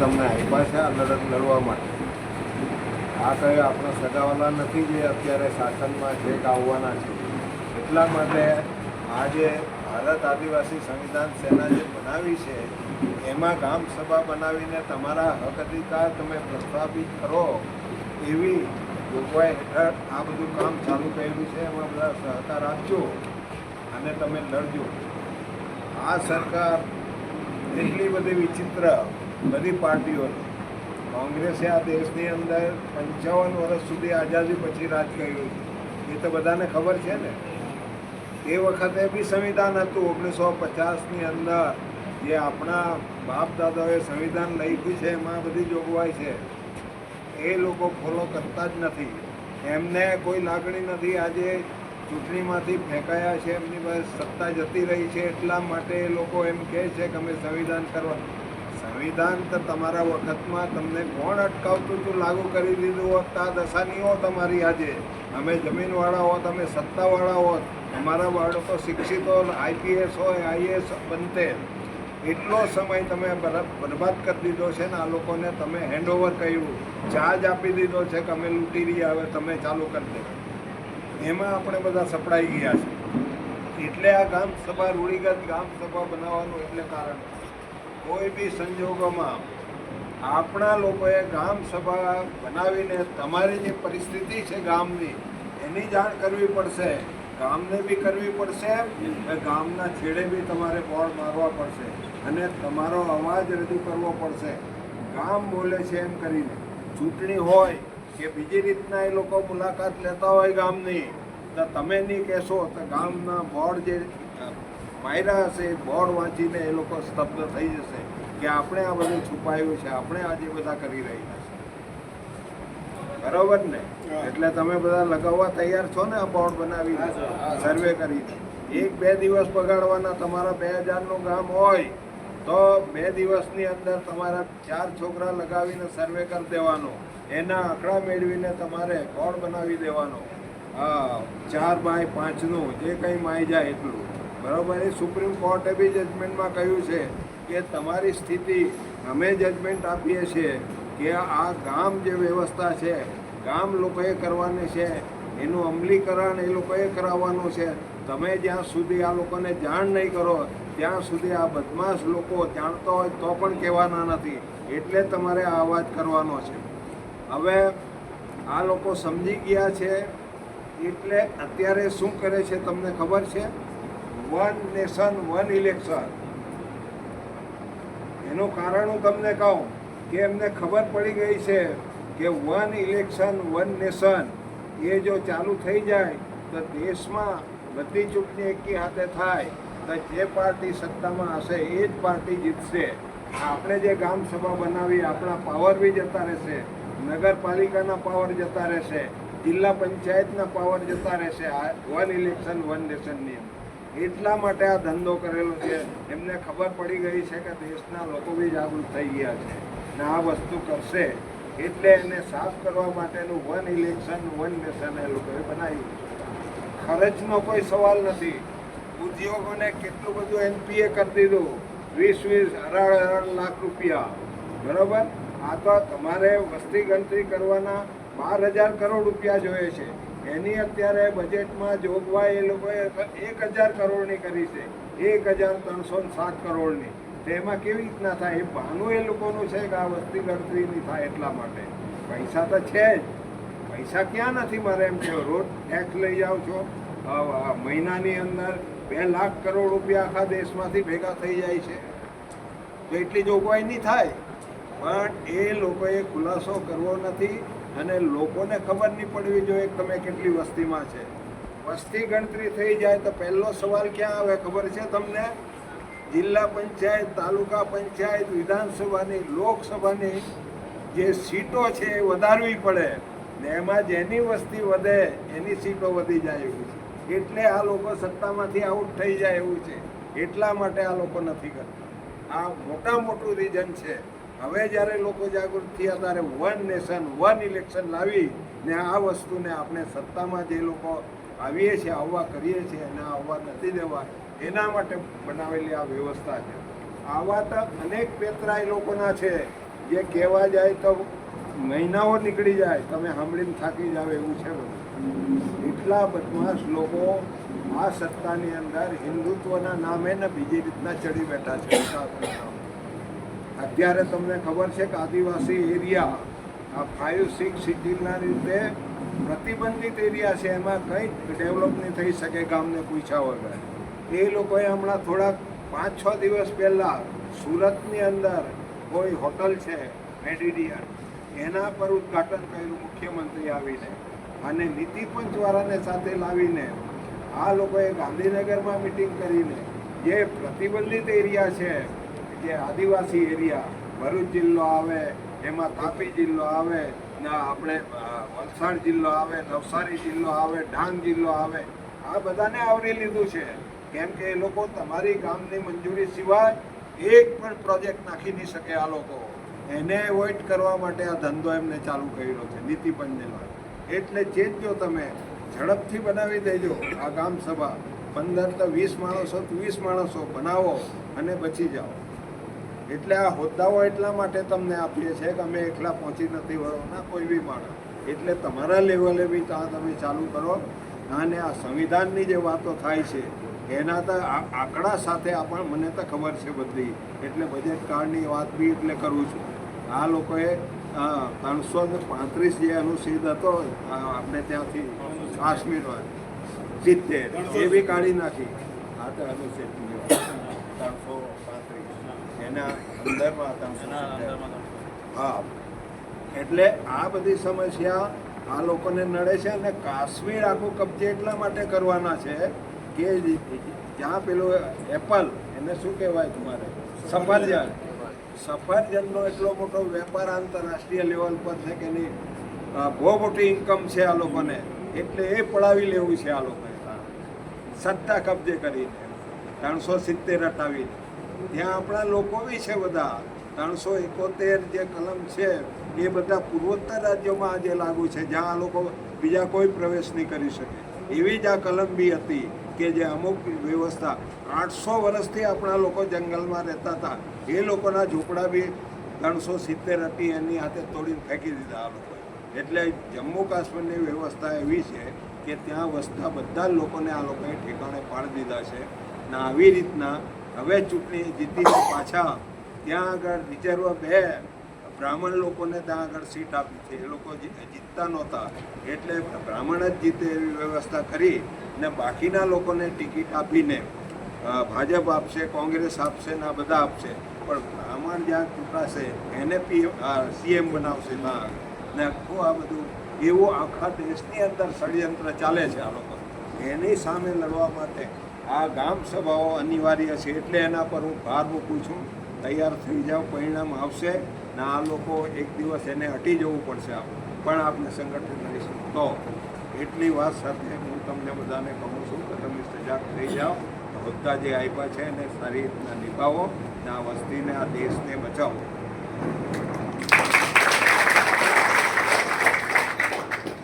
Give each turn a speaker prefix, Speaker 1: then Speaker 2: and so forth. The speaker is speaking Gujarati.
Speaker 1: તમને આપ્યા છે આ લડત લડવા માટે. આ કંઈ આપણા સગાવાલા નથી જે અત્યારે શાસનમાં છે આવવાના છે. એટલા માટે આજે ભારત આદિવાસી સંવિધાન સેના જે બનાવી છે, એમાં ગામ સભા બનાવીને તમારા હક અધિકાર તમે પ્રસ્થાપિત કરો એવી જોગવાઈ હેઠળ આ બધું કામ ચાલુ કર્યું છે. એમાં બધા સહકાર આપજો અને તમે લડજો. આ સરકાર એટલી બધી વિચિત્ર બધી પાર્ટીઓ. કોંગ્રેસે આ દેશની અંદર પંચાવન વર્ષ સુધી આઝાદી પછી રાજ કર્યું એ તો બધાને ખબર છે ને? એ વખતે બી સંવિધાન હતું, ઓગણીસો પચાસની અંદર. જે આપણા બાપ દાદાઓએ સંવિધાન લખ્યું છે, એમાં બધી જોગવાઈ છે. એ લોકો ફોલો કરતા જ નથી. એમને કોઈ લાગણી નથી, આજે ચૂંટણીમાંથી ફેંકાયા છે, એમની પાસે સત્તા જતી રહી છે, એટલા માટે એ લોકો એમ કહે છે કે અમે સંવિધાન કરવા સંવિધાન તમારા વખતમાં તમને કોણ અટકાવતું હતું? લાગુ કરી દીધું હોત આ દશા નહીં હોત તમારી આજે. અમે જમીનવાળા હોત, અમે સત્તાવાળા હોત. અમારા બાળકો શિક્ષિત હોય આઈપીએસ હોય આઈએએસ બનતે. એટલો સમય તમે બર- બરબાદ કરી દીધો છે ને આ લોકોને તમે હેન્ડઓવર કર્યું. ચાર્જ આપી દીધો છે કે અમે લૂંટી રહ્યા હવે તમે ચાલુ કરી દે. એમાં આપણે બધા સપડાઈ ગયા છે. એટલે આ ગામ સભા રૂઢિગત ગામ સભા બનાવવાનું એટલે કારણ કોઈ બી સંજોગોમાં આપણા લોકોએ ગામ સભા બનાવીને તમારી જે પરિસ્થિતિ છે ગામની, એની જાણ કરવી પડશે, ગામને બી કરવી પડશે ગામના છેડે બી તમારે બોર્ડ મારવા પડશે અને તમારો અવાજ રજૂ કરવો પડશે. ગામ બોલે છે એમ કરીને. ચૂંટણી હોય કે બીજી રીતના એ લોકો મુલાકાત લેતા હોય ગામની, તો તમે નહીં કહેશો તો ગામના બોર્ડ જે માયરા હશે બોર્ડ વાંચીને એ લોકો સ્તબ્ધ થઈ જશે કે આપણે આ બધું છુપાયું છે આપણે આજે બધા કરી રહ્યા છે. બરોબર ને? એટલે તમે બધા લગાવવા તૈયાર છો ને આ બોર્ડ બનાવી સર્વે કરીને. એક બે દિવસ બગાડવાના તમારા બે હજારનું ગામ હોય તો બે દિવસની અંદર તમારા ચાર છોકરા લગાવીને સર્વે કરી દેવાનો. એના આંકડા મેળવીને તમારે બોર્ડ બનાવી દેવાનો. હા ચાર બાય પાંચનું જે કંઈ માય જાય એટલું. બરાબર, એ સુપ્રીમ કોર્ટે બી જજમેન્ટમાં કહ્યું છે કે તમારી સ્થિતિ અમે જજમેન્ટ આપીએ છીએ કે આ ગામ જે વ્યવસ્થા છે, ગામ લોકોએ કરવાની છે, એનું અમલીકરણ એ લોકોએ કરાવવાનું છે. તમે જ્યાં સુધી આ લોકોને જાણ નહીં કરો, ત્યાં સુધી આ બદમાશ લોકો જાણતો હોય તો પણ કહેવાના નથી. એટલે તમારે આ અવાજ કરવાનો છે. હવે આ લોકો સમજી ગયા છે, એટલે અત્યારે શું કરે છે, તમને ખબર છે? One nation, one election. એનું કારણ હું તમને કહું કે એમને ખબર પડી ગઈ છે કે વન ઇલેક્શન, વન નેશન એ જો ચાલુ થઈ જાય તો દેશમાં બધી ચૂંટણી એકી હાથે થાય તો જે પાર્ટી સત્તામાં હશે એ જ પાર્ટી જીતશે. આપણે જે ગામ સભા બનાવી, આપણા પાવર બી જતા રહેશે, નગરપાલિકાના પાવર જતા રહેશે, જિલ્લા પંચાયતના પાવર જતા રહેશે આ વન ઇલેક્શન, વન નેશનની અંદર. એટલા માટે આ ધંધો કરેલો છે. એમને ખબર પડી ગઈ છે કે દેશના લોકો બી જાગૃત થઈ ગયા છે ને આ વસ્તુ કરશે. એટલે એને સાફ કરવા માટેનું વન ઇલેક્શન વન નેશન એ લોકોએ બનાવ્યું ખર્ચનો કોઈ સવાલ નથી. ઉદ્યોગોને કેટલું બધું એનપીએ કરી દીધું. વીસ વીસ અઢાર અઢાર લાખ રૂપિયા. બરાબર? આ તો તમારે વસ્તી ગણતરી કરવાના બાર હજાર કરોડ રૂપિયા જોઈએ છે. એની અત્યારે બજેટમાં જોગવાઈ એ લોકોએ એક હજાર કરોડની કરી છે. એક હજાર ત્રણસો ને સાત કરોડની. તો એમાં કેવી રીતના થાય? એ ભાનું એ લોકોનું છે કે આ વસ્તી ગણતરીની થાય એટલા માટે? પૈસા તો છે જ. પૈસા ક્યાં નથી મારે એમ કહો રોજ ટેક્સ લઈ જાઓ છો. મહિનાની અંદર બે લાખ કરોડ રૂપિયા આખા દેશમાંથી ભેગા થઈ જાય છે. તો એટલી જોગવાઈ નહીં થાય. પણ એ લોકોએ ખુલાસો કરવો નથી અને લોકોને ખબર નહીં પડવી જોઈએ તમે કેટલી વસ્તીમાં છે. વસ્તી ગણતરી થઈ જાય તો પહેલો સવાલ ક્યાં આવે ખબર છે તમને? જિલ્લા પંચાયત, તાલુકા પંચાયત, વિધાનસભાની, લોકસભાની જે સીટો છે એ વધારવી પડે ને એમાં જેની વસ્તી વધે એની સીટો વધી જાય એવું છે. એટલે આ લોકો સત્તામાંથી આઉટ થઈ જાય એવું છે. એટલા માટે આ લોકો નથી કરતા. આ મોટા મોટું રીઝન છે. હવે જ્યારે લોકો જાગૃત થયા ત્યારે વન નેશન વન ઇલેક્શન લાવી ને આ વસ્તુને આપણે સત્તામાં જે લોકો આવીએ છીએ, આવવા કરીએ છીએ અને આવવા નથી દેવા, એના માટે બનાવેલી આ વ્યવસ્થા છે. આવા તો અનેક પેતરા એ લોકોના છે. જે કહેવા જાય તો મહિનાઓ નીકળી જાય, તમે સાંભળીને થાકી જાવ એવું છે એટલા બદમાશ લોકો આ સત્તાની અંદર હિન્દુત્વના નામે ને બીજી રીતના ચડી બેઠા છે. અત્યારે તમને ખબર છે કે આદિવાસી એરિયા, આ ફાઇવ સિક્સ સિટીના રીતે પ્રતિબંધિત એરિયા છે. એમાં કંઈ ડેવલપ નહીં થઈ શકે ગામને પૂછ્યા વગર. એ લોકોએ હમણાં થોડાક પાંચ, છ દિવસ પહેલાં સુરતની અંદર કોઈ હોટલ છે મેડિડિયન એના પર ઉદ્ઘાટન કર્યું મુખ્યમંત્રી આવીને. અને નીતિ પંચવાળાને સાથે લાવીને આ લોકોએ ગાંધીનગરમાં મિટિંગ કરીને જે પ્રતિબંધિત એરિયા છે જે આદિવાસી એરિયા, ભરૂચ જિલ્લો આવે, એમાં તાપી જિલ્લો આવે, ને આપણે વલસાડ જિલ્લો આવે, નવસારી જિલ્લો આવે, ડાંગ જિલ્લો આવે, આ બધાને આવરી લીધું છે. કેમ કે એ લોકો તમારી ગામની મંજૂરી સિવાય એક પણ પ્રોજેક્ટ નાખી નહીં શકે આ લોકો. એને એવોઇડ કરવા માટે આ ધંધો એમને ચાલુ કર્યો છે, નીતિ પંચને એટલે ચેતજો તમે ઝડપથી બનાવી દેજો આ ગામ સભા. પંદર તો વીસ માણસો વીસ માણસો બનાવો અને બચી જાઓ. એટલે આ હોદ્દાઓ એટલા માટે તમને આપીએ છીએ કે અમે એકલા પહોંચી નથી વળવાના કોઈ બી માણસ. એટલે તમારા લેવલે બી આ તમે ચાલુ કરો. અને આ સંવિધાનની જે વાતો થાય છે, એના તો આંકડા સાથે આપણ મને તો ખબર છે બધી. એટલે બજેટ કાર્ડની વાત બી એટલે કરું છું. આ લોકોએ ત્રણસો ને પાંત્રીસ જે અનુચ્છેદ હતો આપણે ત્યાંથી કાશ્મીરમાં, સિત્તેર, એ બી કાઢી નાખી. આ તો અનુચ્છેદની વાત એના અંદરમાં ત્રણસો હા. એટલે આ બધી સમસ્યા આ લોકોને નડે છે અને કાશ્મીર આખું કબજે એટલા માટે કરવાના છે કે જ્યાં પેલું એપલ એને શું કહેવાય તમારે? સફરજન. સફરજનનો એટલો મોટો વેપાર આંતરરાષ્ટ્રીય લેવલ પર છે કે એની બહુ મોટી ઇન્કમ છે આ લોકોને. એટલે એ પડાવી લેવું છે આ લોકોએ. સત્તા કબજે કરીને. ત્રણસો સિત્તેર હટાવીને ત્યાં આપણા લોકો બી છે બધા. ત્રણસો એકોતેર જે કલમ છે, એ બધા પૂર્વોત્તર રાજ્યોમાં આજે લાગુ છે, જ્યાં આ લોકો બીજા કોઈ પ્રવેશ નહીં કરી શકે. એવી જ આ કલમ બી હતી કે જે અમુક વ્યવસ્થા આઠસો વર્ષથી આપણા લોકો જંગલમાં રહેતા હતા. એ લોકોના ઝૂંપડા બી ત્રણસો સિત્તેર હતી, એની હાથે તોડીને ફેંકી દીધા આ લોકોએ. એટલે જમ્મુ કાશ્મીરની વ્યવસ્થા એવી છે કે ત્યાં વસતા બધા જ લોકોને આ લોકોએ ઠેકાણે પાડી દીધા છે. ને આવી રીતના હવે ચૂંટણી જીતીને પાછા ત્યાં આગળ રિઝર્વ બે, બ્રાહ્મણ લોકોને ત્યાં આગળ સીટ આપી છે. એ લોકો જીતતા નહોતા. એટલે બ્રાહ્મણ જ જીતે એવી વ્યવસ્થા કરી ને બાકીના લોકોને ટિકિટ આપીને ભાજપ આપશે, કોંગ્રેસ આપશે ને આ બધા આપશે. પણ બ્રાહ્મણ જ્યાં ચૂંટાશે, એને પી સીએમ બનાવશે ત્યાં ને આખું આ બધું, એવું આખા દેશની અંદર ષડયંત્ર ચાલે છે આ લોકો. એની સામે લડવા માટે આ ગામ સભાઓ અનિવાર્ય છે એટલે એના પર હું ભાર મૂકું છું. તૈયાર થઈ જાઓ, પરિણામ આવશે ને આ લોકો એક દિવસ એને હટી જવું પડશે આપ પણ આપણે સંગઠન કરીશું. તો એટલી વાત સાથે હું તમને બધાને કહું છું કે તમે સજાગ થઈ જાઓ. હોદ્દા જે આપ્યા છે એને સારી રીતના નિભાવો ને આ વસ્તીને, આ દેશને બચાવો.